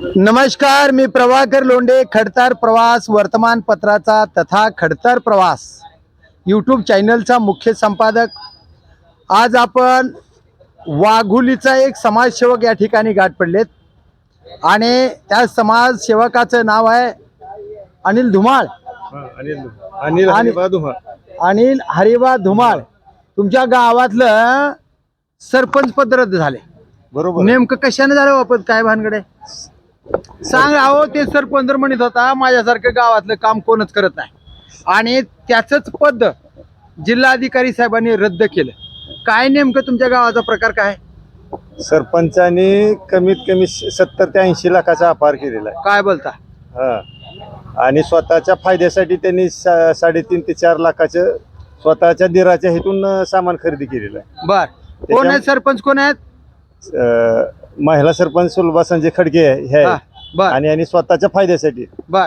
नमस्कार मी प्रभाकर लोंढे खडतार प्रवास वर्तमानपत्राचा तथा खडतार प्रवास यूट्यूब चॅनलचा मुख्य संपादक. आज आपण वाघुलीचा एक समाजसेवक या ठिकाणी गाठ पडलेत. आणि त्या समाजसेवकाचं नाव आहे अनिल धुमाळ. अनिल हरिबा धुमाळ. अनिल हरिबा धुमाळ. तुमच्या गावातलं सरपंच पद रद्द झाले. बरोबर. नेमकं कशाने झालं वापस काय भानगडे सांग अहो ते सरपंच म्हणत होता माझ्यासारखं गावातलं काम कोणच करत नाही. आणि त्याच पद जिल्हाधिकारी साहेबांनी रद्द केलं. काय नेमकं तुमच्या गावाचा प्रकार काय? सरपंचाने कमीत कमी सत्तर ते ऐंशी लाखाचा अपार केलेला काय बोलता? आहे हा. आणि स्वतःच्या फायद्यासाठी त्यांनी सा- साडेतीन ते चार लाखाचं स्वतःच्या दिराच्या हेतून अं, सामान खरेदी केलेलं आहे. बर. कोण आहेत सरपंच? कोण आहेत? अं, महिला सरपंच सुलभा संजय खडगे आहे- हे हा, आहे. बर. आणि आणि स्वतःच्या फायद्यासाठी. बर.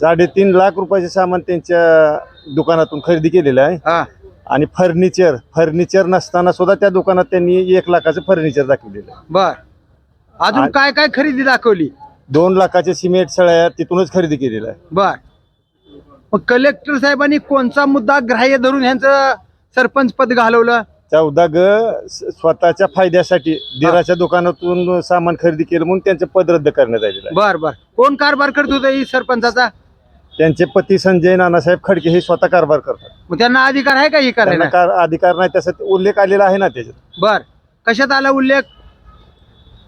साडेतीन लाख रुपयाचे सामान त्यांच्या दुकानातून खरेदी केलेलं आहे. हा. आणि फर्निचर फर्निचर नसताना सुद्धा त्या दुकानात त्यांनी एक लाखाचं फर्निचर दाखवलेलं आहे. बर. अजून आ- काय काय खरेदी दाखवली? दोन लाखाचे सिमेंट सळ्या तिथूनच खरेदी केलेलं आहे. बर. मग कलेक्टर साहेबांनी कोणचा मुद्दा ग्राह्य धरून यांचं सरपंच पद घालवलं? चौदा ग स्वतःच्या फायद्यासाठी दिराच्या दुकानातून सामान खरेदी केलं म्हणून त्यांचं पद रद्द करण्यात आलेलं आहे बर बर. कोण कारभार करत होता ही सरपंचाचा? त्यांचे पती संजय नानासाहेब खडके हे स्वतः कारभार करतात. मग त्यांना अधिकार आहे का ही त्यांना करायला कार अधिकार नाही त्याचा उल्लेख आलेला आहे ना त्याच्यात. बर. कशात आला उल्लेख?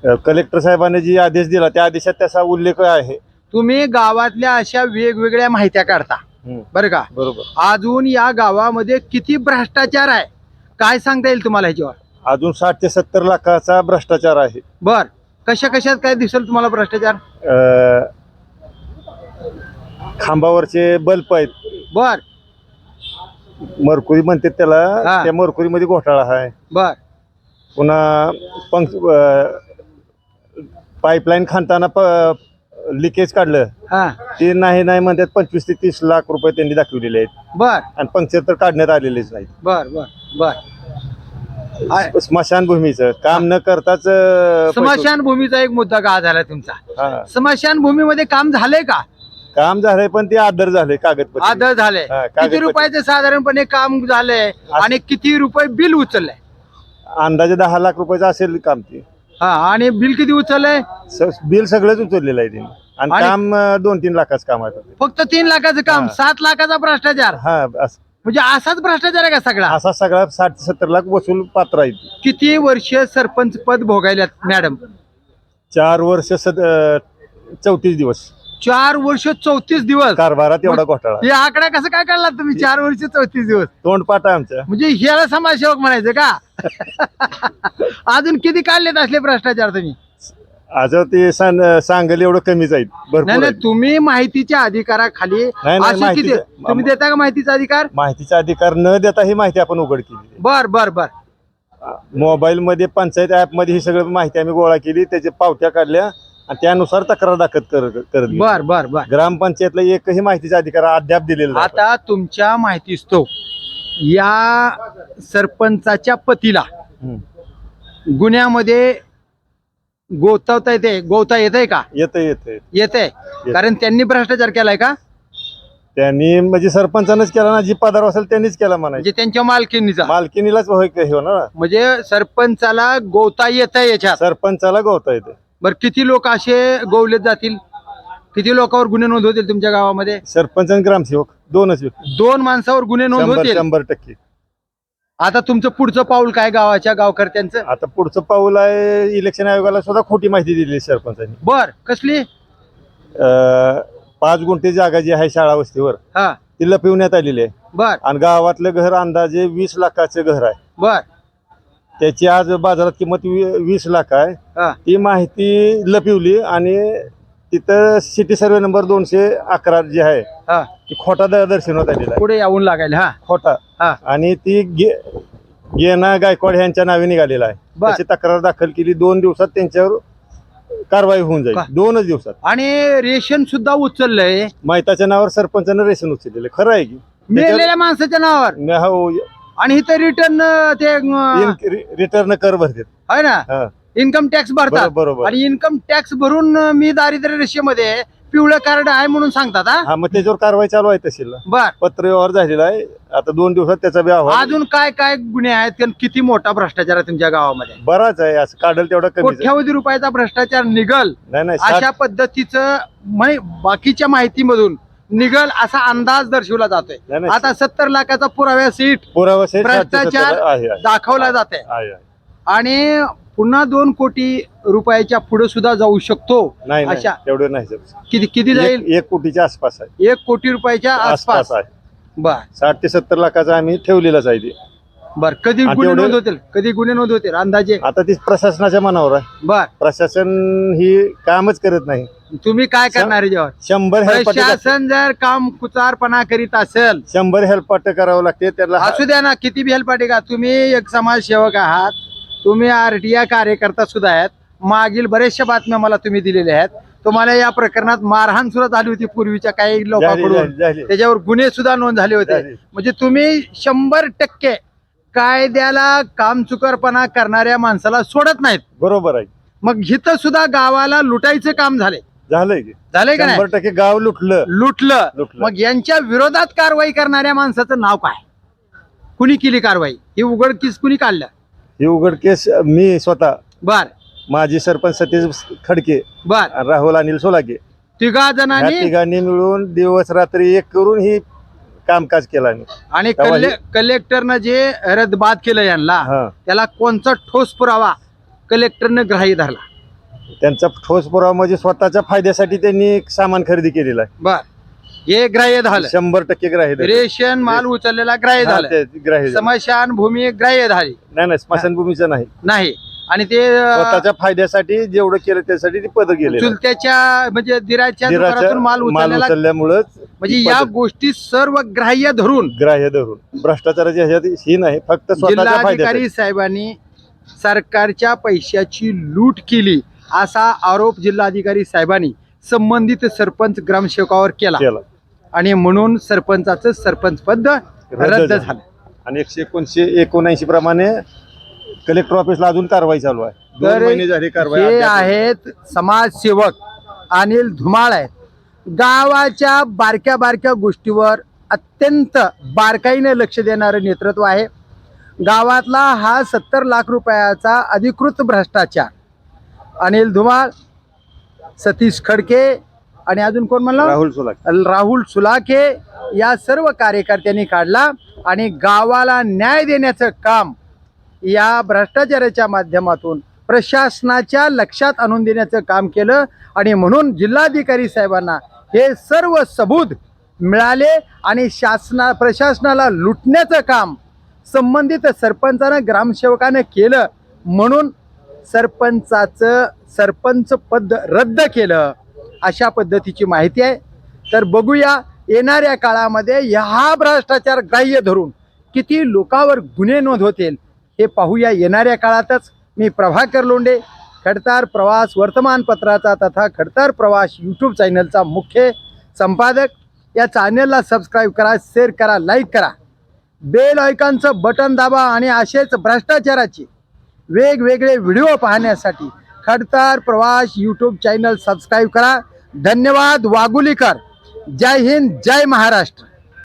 अ, कलेक्टर साहेबांनी जी आदेश दिला त्या आदेशात त्याचा उल्लेख आहे. तुम्ही गावातल्या अशा वेगवेगळ्या माहित्या काढता. बरं का? बरोबर. अजून या गावामध्ये किती भ्रष्टाचार आहे? काय सांगता येईल तुम्हाला ह्याच्यावर? अजून साठ ते सत्तर लाखाचा भ्रष्टाचार आहे. बर. कशा कशात काय दिसेल तुम्हाला भ्रष्टाचार? अ, खांबावरचे बल्ब आहेत. बर. मरकुरी म्हणतात हा. त्याला त्या मरकुरीमध्ये घोटाळा आहे. बर. पुन्हा पंख पाईपलाईन खाणताना लिकेज काढलं हा. ते नाही नाही म्हणतात पंचवीस ते तीस लाख रुपये त्यांनी दाखवलेले आहेत. बर. आणि पंक्चर तर काढण्यात आलेलेच नाहीत. बर बर बर. आ- स्मशानभूमीचं काम न करताच अं, पैसे- भूमीचा एक मुद्दा का झाला तुमचा? हा. स्मशान भूमीमध्ये काम झालंय का? काम झालंय पण ते आदर झाले कागदपत्र. आदर झालंय. हा, किती. रुपयाचं साधारणपणे काम झालंय आणि किती रुपये बिल उचललंय? अंदाजे दहा लाख रुपयाचं असेल काम ते. हा आणि बिल किती उचललंय? स- बिल सगळंच उचललेलं आहे त्यांनी. आणि आणि- काम अं, दोन तीन लाखाचं काम आहे. फक्त तीन लाखाचं काम हा. सात लाखाचा भ्रष्टाचार? हा अस- म्हणजे असाच भ्रष्टाचार आहे का सगळा? असा सगळा साठ ते सत्तर लाख वसूल पात्र आहे किती वर्ष सरपंच पद भोगायल्यात मॅडम? चार वर्ष सद चौतीस दिवस. चार वर्ष चौतीस दिवस? कारभारात एवढा घोटाळा. हे आकडा कसं काय काढला तुम्ही चार वर्ष चौतीस दिवस? तोंडपाठ आहे आमच्या म्हणजे ह्याला समाजसेवक म्हणायचं का? अजून किती काढलेत असले भ्रष्टाचार तुम्ही आज ते सांग- सांगेल एवढं आहेत भरपूर नाही नाही आहेत. तुम्ही माहितीच्या अधिकाराखाली नाही, असे किती माहितीच्या- तुम्ही देता का माहितीचा अधिकार माहितीचा अधिकार न देता ही माहिती आपण उघड केली बर बर बर मोबाईल मध्ये पंचायत ऍपमध्ये ही सगळी माहिती आम्ही गोळा केली त्याच्या पावत्या काढल्या आणि त्यानुसार तक्रार दाखल कर- करत गेलो. बर बर बर ग्रामपंचायतला एकही माहितीचा अधिकार अद्याप दिलेला नाही. आता तुमच्या माहितीस्तो या सरपंचाच्या पतीला. गुन्ह्यामध्ये गोतवता येते गोवता येते का? येतं येतं येते कारण त्यांनी भ्रष्टाचार केलाय का? त्यांनी म्हणजे सरपंचानंच केला ना जी पदार असेल त्यांनीच केला म्हणजे त्यांच्या मालकीनीचा. मालकीनीलाच हे होणार. म्हणजे सरपंचाला गोवता येत याच्यात. सरपंचाला गवता येते बर किती लोक असे गोवलेत जातील? किती लोकांवर गुन्हे नोंद होतील तुमच्या गावामध्ये? सरपंच आणि ग्रामसेवक दोनच दोन माणसावर गुन्हे नोंद होतील शंभर टक्के. आता तुमचं पुढचं पाऊल काय गावाच्या गावकर्त्यांचं? आता पुढचं पाऊल आहे इलेक्शन आयोगाला सुद्धा खोटी माहिती दिली सरपंचांनी. बर कसली? अं, पाच गुंठे जागा जी आहे शाळा वस्तीवर हा. ती लपविण्यात आलेली आहे. बर. आणि गावातलं घर अंदाजे वीस लाखाचं घर आहे. बर. त्याची आज बाजारात किंमत वी- वीस लाख आहे. हा. ती माहिती लपवली आणि तिथं सिटी सर्वे नंबर दोनशे अकरा जी आहे हा. ती खोटा द- दर्शवण्यात आलेला आहे. पुढे येऊन लागायला हा. खोटा. हा. आणि ती गे गेना गायकवाड यांच्या नावे निघालेला आहे. बर. त्याची तक्रार दाखल केली दोन दिवसात त्यांच्यावर कारवाई होऊन का? जाईल दोनच दिवसात. आणि रेशन सुद्धा उचललंय. माहिताच्या नावावर सरपंचानं रेशन उचललेलं आहे. खरं आहे की? मेलेल्या माणसाच्या नावावर? त्याच्यावर- हो, आणि इथं रिटर्न ते अं, इन- रि- रिटर्न कर भरतात आहे ना? हा. इन्कम टॅक्स भरतात. बरोबर आणि इन्कम टॅक्स भरून मी दारिद्र्य रेषेमध्ये आहे. पिवळं कार्ड आहे म्हणून सांगतात हा? हा मग त्याच्यावर कारवाई चालू आहे तहसीलला बर. पत्र व्यवहार झालेला आहे. आता दोन दिवसात त्याचा बी अहवाल अजून काय काय गुन्हे आहेत? आणि किती मोठा भ्रष्टाचार आहे तुमच्या गावामध्ये? बराच आहे. असं काढल तेवढा कमी कोट्यावधी रुपयाचा भ्रष्टाचार निघल नाही नाही साठ- अशा पद्धतीचं मै- बाकीच्या माहितीमधून निघल असा अंदाज दर्शवला जातोय. नाही, नाही. आता सत्तर लाखाचा पुराव्या सीट पुरावा साठ सत्तर भ्रष्टाचार आहे आहे. दाखवला जाते आहे, आहे. आणि पुन्हा दोन कोटी रुपयाच्या पुढे सुद्धा जाऊ शकतो नाही नाही अशा तेवढं नाही सर. किती किती जाईल? एक एक कोटीच्या आसपास आहे. एक कोटी रुपयाच्या आसपास आसपास. आहे. बर. साठ ते सत्तर लाखाचा आम्ही ठेवलेलाच आहे ते. बर कधी आणि गुन्हे तेवढे- नोंद होतील? कधी गुन्हे नोंद होतील अंदाजे? आता ती प्रशासनाच्या मनावर आहे. बर. प्रशासन ही कामच करत नाही. तुम्ही काय करणार याच्यावर शंभर हेल्पाटे प्रशासन जर काम कुचारपणा करीत असेल शंभर हेल्पाटे करावं लागते त्याला असू द्या ना किती बी हेल्पाटे का तुम्ही एक समाजसेवक आहात तुम्ही आरटीआय कार्यकर्ता सुद्धा आहेत. मागील बऱ्याचशा बातम्या मला तुम्ही दिलेल्या आहेत. तुम्हाला या प्रकरणात मारहाण सुद्धा झाली होती पूर्वीच्या काही लोकांकडून. त्याच्यावर गुन्हे सुद्धा नोंद झाले होते. म्हणजे तुम्ही शंभर टक्के कायद्याला कामचुकारपणा करणाऱ्या माणसाला सोडत नाहीत. बरोबर आहे. मग इथं सुद्धा गावाला लुटायचं काम झाले झालंय की? झालंय का नाही? टक्के गाव लुटलं. लुटलं. लुटलं. मग यांच्या विरोधात कारवाई करणाऱ्या माणसाचं नाव काय? कुणी केली कारवाई? ही उघडकीस कुणी काढलं? ही उघडकेस मी स्वतः. बर. माजी सरपंच सतीश खडके बर. राहुल अनिल सोलाके. तिघा जणांनी तिघांनी मिळून दिवस रात्री एक करून ही कामकाज केलं आम्ही. आणि तेव्हा कले- कलेक्टरनं जे रद्दबाद केलं यांना हा. त्याला कोणचा ठोस पुरावा कलेक्टरनं ग्राह्य धरला? त्यांचा ठोस पुरावा म्हणजे स्वतःच्या फायद्यासाठी त्यांनी एक सामान खरेदी केलेलं आहे. बर. हे ग्राह्य झालं. शंभर टक्के ग्राह्य धरलं. रेशन माल उचललेला ग्राह्य हा, झालं. ते ग्राह्य धरलं. स्मशान भूमी ग्राह्य झाली. नाही नाही स्मशानभूमीचं नाही. नाही. आणि ते अं, स्वतःच्या फायद्यासाठी जेवढं केलं त्यासाठी ती पद गेले चुलत्याच्या म्हणजे दिराच्या दुकानातून माल माल उचललेला उचलल्यामुळंच म्हणजे ती या पद्धत गोष्टी सर्व ग्राह्य धरून ग्राह्य धरून. भ्रष्टाचाराची ह्याच्यात ही नाही फक्त स्वतःच्या फायद्यासाठी. जिल्हाधिकारी साहेबांनी सरकारच्या पैशाची लूट केली असा आरोप जिल्हाधिकारी साहेबांनी संबंधित सरपंच ग्रामसेवकावर केला. केला. आणि म्हणून सरपंचाचं सरपंच पद रद्द झालं. आणि एकशे एकोणशे एकोणऐंशी प्रमाणे कलेक्टर ऑफिसला अजून कारवाई चालू आहे. दोन तर महिने झाली कारवाई हे आहेत समाजसेवक अनिल धुमाळ आहेत. गावाच्या बारक्या बारक्या गोष्टीवर अत्यंत बारकाईने लक्ष देणारं नेतृत्व आहे. गावातला हा सत्तर लाख रुपयाचा अधिकृत भ्रष्टाचार. अनिल धुमाळ सतीश खडके आणि अजून कोण म्हणलं? राहुल सोलाके राहुल सुलाखे या सर्व कार्यकर्त्यांनी काढला आणि गावाला न्याय देण्याचं काम या भ्रष्टाचाराच्या माध्यमातून प्रशासनाच्या लक्षात आणून देण्याचं काम केलं आणि म्हणून जिल्हाधिकारी साहेबांना हे सर्व सबूत मिळाले आणि शासना प्रशासनाला लुटण्याचं काम संबंधित सरपंचानं ग्रामसेवकानं केलं म्हणून सरपंचाचं सरपंच पद रद्द केलं. अशा पद्धतीची माहिती आहे. तर बघूया येणाऱ्या काळामध्ये हा भ्रष्टाचार ग्राह्य धरून किती लोकांवर गुन्हे नोंद होतील हे पाहूया येणाऱ्या काळातच. मी प्रभाकर लोंडे खडतार प्रवास वर्तमानपत्राचा तथा खडतार प्रवास यूट्यूब चॅनलचा मुख्य संपादक. या चॅनलला सबस्क्राईब करा शेअर करा लाईक करा. बेल आयकॉनचं बटन दाबा आणि असेच भ्रष्टाचाराचे वेगवेगळे व्हिडिओ पाहण्यासाठी खडतर प्रवास यूट्यूब चॅनल सबस्क्राईब करा. धन्यवाद वागुलीकर. जय हिंद जय महाराष्ट्र.